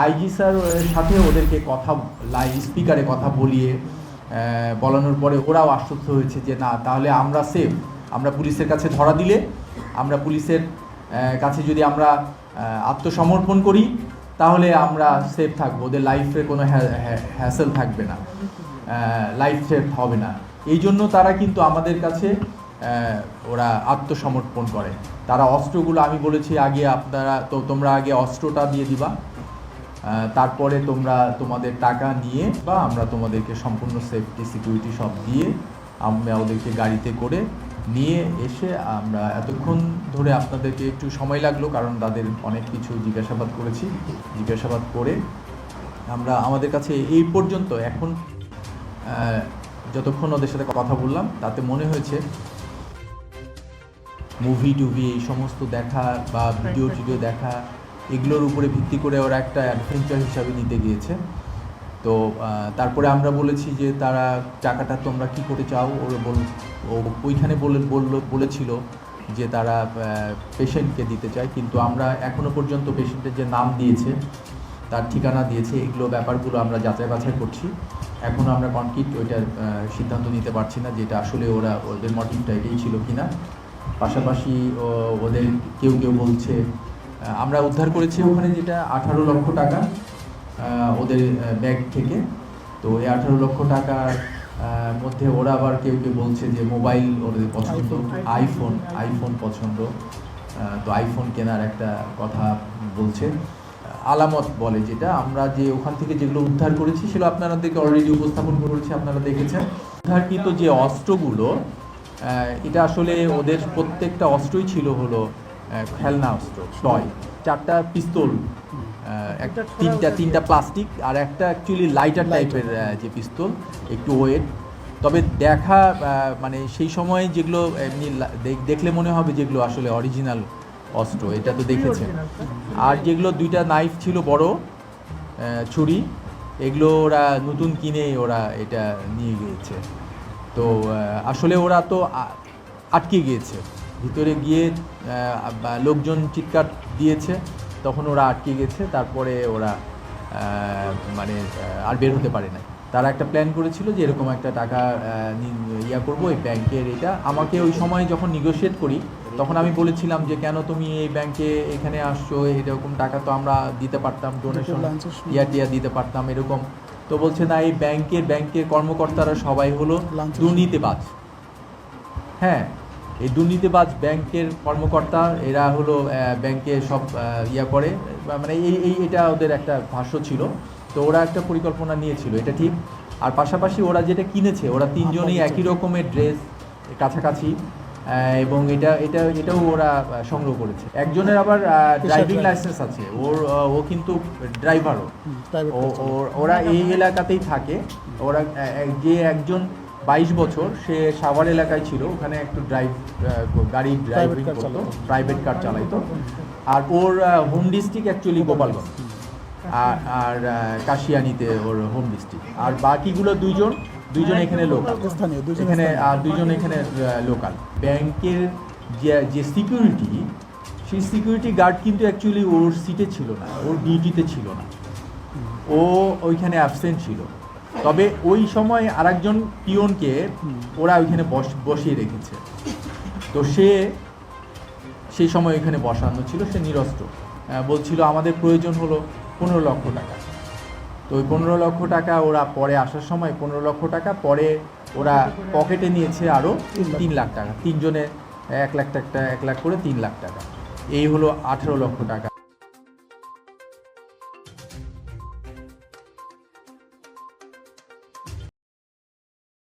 IG sir সাথে ওদেরকে কথা লাইভ স্পিকারে কথা বলিয়ে বলানোর পরে ওরাও আশ্বস্ত হয়েছে যে না, তাহলে আমরা সেফ আমরা পুলিশের কাছে ধরা দিলে, আমরা পুলিশের কাছে যদি আমরা আত্মসমর্পণ করি, তাহলে আমরা সেফ থাকব। ওদের লাইফে কোনো হ্যাসেল থাকবে না। লাইফ সেফ হবে না। এই জন্য তারা কিন্তু আমাদের কাছে ওরা আত্মসমর্পণ করে। তারা অস্ত্রগুলো, আমি বলেছি আগে আপনারা, তো তোমরা আগে অস্ত্রটা দিয়ে দিবা। তারপরে তোমরা তোমাদের টাকা নিয়ে বা আমরা তোমাদেরকে সম্পূর্ণ সেফটি সিকিউরিটি সব দিয়ে আমরা ওদেরকে গাড়িতে করে নিয়ে এসে আমরা এতক্ষণ ধরে আপনাদেরকে একটু সময় লাগল কারণ তাদের অনেক কিছু জিজ্ঞাসাবাদ করেছি। জিজ্ঞাসাবাদ করে আমরা আমাদের কাছে এই পর্যন্ত। এখন যতক্ষণ ওদের সাথে কথা বললাম তাতে মনে হয়েছে মুভি টুভি এই সমস্ত দেখা বা ভিডিও টিডিও দেখা এগুলোর উপরে ভিত্তি করে ওরা একটা অ্যাডভেঞ্চার হিসাবে নিতে গিয়েছে। তো তারপরে আমরা বলেছি যে তারা টাকাটা তোমরা কি করে চাও? ওরা বল ওইখানে বলে, বলল, বলেছিল যে তারা পেশেন্টকে দিতে চায়। কিন্তু আমরা এখনও পর্যন্ত পেশেন্টের যে নাম দিয়েছে, তার ঠিকানা দিয়েছে, এগুলো ব্যাপারগুলো আমরা যাচাই বাছাই করছি। এখনও আমরা কনক্রিট ওইটার সিদ্ধান্ত নিতে পারছি না যেটা আসলে ওরা ওদের মোটিভটা এটাই ছিল কিনা। পাশাপাশি, ও- ওদের কেউ কেউ বলছে আমরা উদ্ধার করেছি ওখানে যেটা আঠারো লক্ষ টাকা ওদের ব্যাগ থেকে। তো এই আঠারো লক্ষ টাকার মধ্যে ওরা আবার কেউ কেউ বলছে যে মোবাইল ওদের পছন্দ আইফোন আইফোন পছন্দ। তো আইফোন কেনার একটা কথা বলছে। আলামত বলে যেটা। আমরা যে ওখান থেকে যেগুলো উদ্ধার করেছি সেগুলো আপনাদেরকে অলরেডি উপস্থাপন করেছি আপনারা দেখেছেন। উদ্ধারকৃত যে অস্ত্রগুলো এটা আসলে ওদের প্রত্যেকটা অস্ত্রই ছিল হলো খেলনা অস্ত্র টয় চারটা পিস্তল একটা তিনটা তিনটা প্লাস্টিক আর একটা অ্যাকচুয়ালি লাইটার টাইপের যে পিস্তল একটু ওয়েট তবে দেখা মানে সেই সময় যেগুলো এমনি দেখলে মনে হবে যেগুলো আসলে অরিজিনাল অস্ত্র এটা তো দেখেছেন। আর যেগুলো দুইটা নাইফ ছিল বড় ছুরি এগুলো ওরা নতুন কিনে ওরা এটা নিয়ে গিয়েছে। তো আসলে ওরা তো আটকে গিয়েছে। ভিতরে গিয়ে লোকজন চিৎকার দিয়েছে তখন ওরা আটকে গেছে তারপরে ওরা মানে আর বের হতে পারে না তারা একটা প্ল্যান করেছিল যে এরকম একটা টাকা ইয়া করব এই ব্যাংকের এটা। আমাকে ওই সময় যখন নিগোশিয়েট করি তখন আমি বলেছিলাম যে কেন তুমি এই ব্যাংকে এখানে আসছো? এরকম টাকা তো আমরা দিতে পারতাম ডোনেশন ইয়া টিয়া দিতে পারতাম এরকম। তো বলছে না এই ব্যাংকের ব্যাংকের কর্মকর্তারা সবাই হলো দুর্নীতিবাজ। হ্যাঁ এই দুর্নীতিবাজ ব্যাংকের কর্মকর্তা এরা হলো ব্যাংকে সব ইয়া করে। মানে এই এই এটা ওদের একটা ভাষ্য ছিল। তো ওরা একটা পরিকল্পনা নিয়েছিল এটা ঠিক। আর পাশাপাশি ওরা যেটা কিনেছে ওরা তিনজনেই একই রকমের ড্রেস কাছাকাছি এবং এটা এটা এটাও ওরা সংগ্রহ করেছে। একজনের আবার ড্রাইভিং লাইসেন্স আছে। ওর ও কিন্তু ড্রাইভারও ওর- এই এলাকাতেই থাকে। ওরা যে একজন বাইশ বছর সে সাভার এলাকায় ছিল ওখানে একটু ড্রাইভ গাড়ি ড্রাইভিং করতো প্রাইভেট কার চালাইতো। আর ওর হোম ডিস্ট্রিক্ট অ্যাকচুয়ালি গোপালগঞ্জ। আর আর কাশিয়ানিতে ওর হোম ডিস্ট্রিক্ট আর বাকিগুলো দুইজন দুইজন এখানে লোকাল এখানে আর দুইজন এখানে লোকাল ব্যাংকের যে যে সিকিউরিটি সেই সিকিউরিটি গার্ড কিন্তু অ্যাকচুয়ালি ওর সিটে ছিল না ওর ডিউটিতে ছিল না। ও ওইখানে অ্যাবসেন্ট ছিল। তবে ওই সময় আরেকজন পিয়নকে ওরা ওইখানে বস- বসিয়ে রেখেছে। তো সে সেই সময় ওইখানে বসানো ছিল সে নিরস্ত্র বলছিল আমাদের প্রয়োজন হলো পনেরো লক্ষ টাকা। তো ওই পনেরো লক্ষ টাকা ওরা পরে আসার সময় পনেরো লক্ষ টাকা পরে ওরা পকেটে নিয়েছে আরও তিন লাখ টাকা। তিনজনে এক লাখ টাকা এক লাখ করে তিন লাখ টাকা। এই হলো আঠেরো লক্ষ টাকা।